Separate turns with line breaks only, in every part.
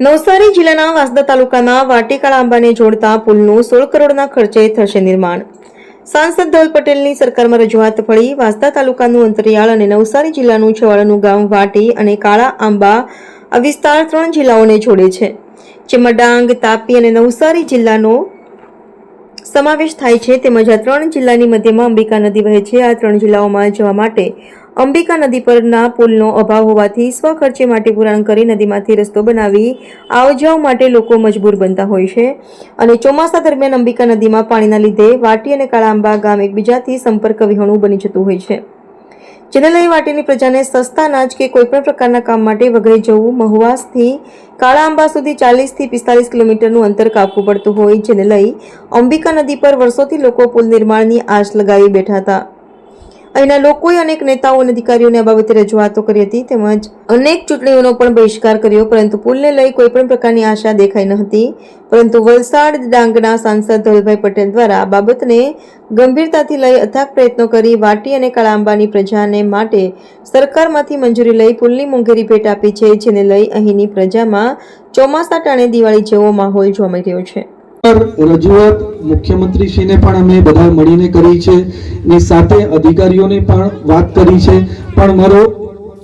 નવસારી જિલ્લાના વાંસદા તાલુકાના વાટીકાળા આંબાને જોડતા પુલનું સોળ કરોડના ખર્ચે થશે નિર્માણ. સાંસદ ધવલ પટેલની સરકારમાં રજૂઆત પડી વાંસદા તાલુકાનું અંતરિયાળ અને નવસારી જિલ્લાનું છેવાડાનું ગામ વાટી અને કાળા આંબા આ વિસ્તાર ત્રણ જિલ્લાઓને જોડે છે, જેમાં ડાંગ, તાપી અને નવસારી જિલ્લાનો સમાવેશ થાય છે. તેમજ આ ત્રણ જિલ્લાની મધ્યમાં અંબિકા નદી વહે છે. આ ત્રણ જિલ્લાઓમાં જવા માટે અંબિકા નદી પરના પુલનો અભાવ હોવાથી સ્વખર્ચે માટે પુરાણ કરી નદીમાંથી રસ્તો બનાવી આવજાવ માટે લોકો મજબૂર બનતા હોય છે. અને ચોમાસા દરમિયાન અંબિકા નદીમાં પાણીના લીધે વાટી અને કાળાંબા ગામ એકબીજાથી સંપર્ક વિહોણું બની જતું હોય છે. જેને લઈ વાટીની પ્રજાને સસ્તા, અનાજ કે કોઈપણ પ્રકારના કામ માટે વગરે જવું મહુવાસથી કાળાંબા સુધી ચાલીસથી પિસ્તાલીસ કિલોમીટરનું અંતર કાપવું પડતું હોય, જેને લઈ અંબિકા નદી પર વર્ષોથી લોકો પુલ નિર્માણની આશ લગાવી બેઠા હતા. અહીંના લોકોએ અનેક નેતાઓ અને અધિકારીઓને આ બાબતે રજૂઆતો કરી હતી, તેમજ અનેક ચૂંટણીઓનો પણ બહિષ્કાર કર્યો, પરંતુ પુલને લઈ કોઈ પણ પ્રકારની આશા દેખાઈ ન હતી. પરંતુ વલસાડ ડાંગના સાંસદ ધવલભાઈ પટેલ દ્વારા આ બાબતને ગંભીરતાથી લઈ અથાગ પ્રયત્નો કરી વાટી અને કાળાંબાની પ્રજાને માટે સરકારમાંથી મંજૂરી લઈ પુલની મોંઘેરી ભેટ આપી છે, જેને લઈ અહીંની પ્રજામાં ચોમાસા ટાણે દિવાળી જેવો માહોલ જોવા મળી રહ્યો છે.
રજૂઆત મુખ્યમંત્રીશ્રીને પણ અમે બધા મળીને કરી છે ને સાથે અધિકારીઓને પણ વાત કરી છે. પણ મારો,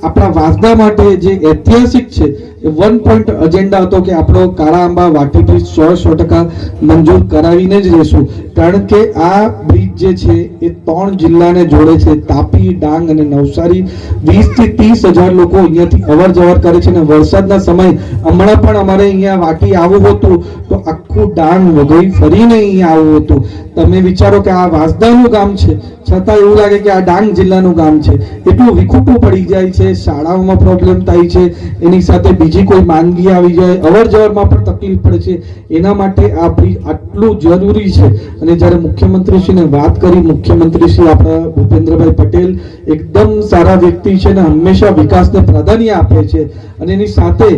આપણા વાસદા માટે જે ઐતિહાસિક છે, એ વન પોઈન્ટ એજન્ડા હતો કે આપણો કાળા આંબા વાટીથી સો સો ટકા મંજૂર કરાવીને જ રહેશું. કારણ કે આ બ્રિજ જે છે, એ ત્રણ જિલ્લાને જોડે છે. તાપી, ડાંગ અને નવસારી. વીસથી ત્રીસ હજાર લોકો અહીંયાથી અવર જવર કરે છે અને વરસાદના સમય હમણાં પણ અમારે અહીંયા વાટી આવવું હતું આખું ડાંગ વઘઈ ફરીને અહીંયા આવવું હતું. તમે વિચારો કે આ વાંસદાનું ગામ છે, છતાં એવું લાગે કે આ ડાંગ જિલ્લાનું ગામ છે. એટલું વિખૂટું પડી જાય છે, શાળાઓમાં પ્રોબ્લેમ થાય છે, એની સાથે બીજી કોઈ માંદગી આવી જાય અવર જવરમાં પણ તકલીફ પડે છે. એના માટે આ બ્રિજ આટલું જરૂરી છે. અને જ્યારે મુખ્યમંત્રીશ્રીને વાત કરી, મુખ્યમંત્રીશ્રી આપણા ભૂપેન્દ્રભાઈ પટેલ એકદમ સારા વ્યક્તિ છે અને હંમેશા વિકાસને પ્રાધાન્ય આપે છે. અને એની સાથે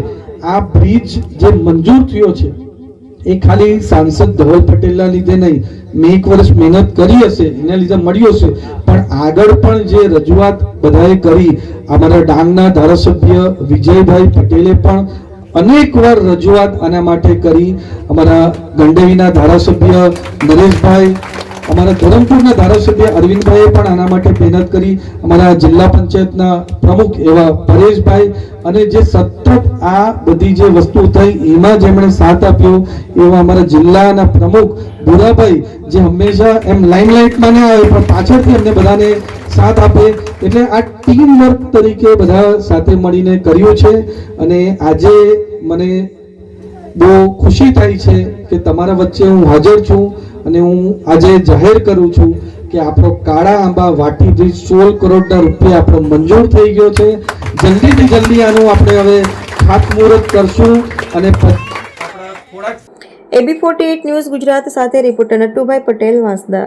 આ બ્રિજ જે મંજૂર થયો છે એ ખાલી સાંસદ ધવલ પટેલના લીધે નહીં. મેં એક વર્ષ મહેનત કરી હશે, એના લીધે મળ્યો છે પણ આગળ પણ જે રજૂઆત બધાએ કરી, અમારા ડાંગના ધારાસભ્ય વિજયભાઈ પટેલે પણ અનેક વાર રજૂઆત આના માટે કરી. અમારા ગંડેવીના ધારાસભ્ય નરેશભાઈ અમારા ધરમપુરના ધારાસભ્ય અરવિંદભાઈએ પણ આના માટે મહેનત કરી. અમારા જિલ્લા પંચાયતના પ્રમુખ એવા પરેશભાઈ અને જે સતત આ બધી જે વસ્તુ થઈ, એમાં જેમણે સાથ આપ્યો. એવા અમારા જિલ્લાના પ્રમુખ ભુરાભાઈ, જે હંમેશા એમ લાઇમલાઇટમાં ના આવે પણ પાછળથી અમને બધાને સાથ આપે. એટલે આ ટીમ વર્ક તરીકે બધા સાથે મળીને કર્યું છે. અને આજે મને બહુ ખુશી થાય છે કે તમારા વચ્ચે હું હાજર છું. અને હું આજે જાહેર કરું છું કે આપણો કાળા આંબા વાટી સોળ કરોડના રૂપિયા આપણો મંજૂર થઈ ગયો છે. જલ્દીથી જલ્દી આનું આપણે હવે ખાતમુહૂર્ત કરશું અને
એબી ફોર્ટી ન્યૂઝ ગુજરાત સાથે રિપોર્ટર નટુભાઈ પટેલ વાંસદા.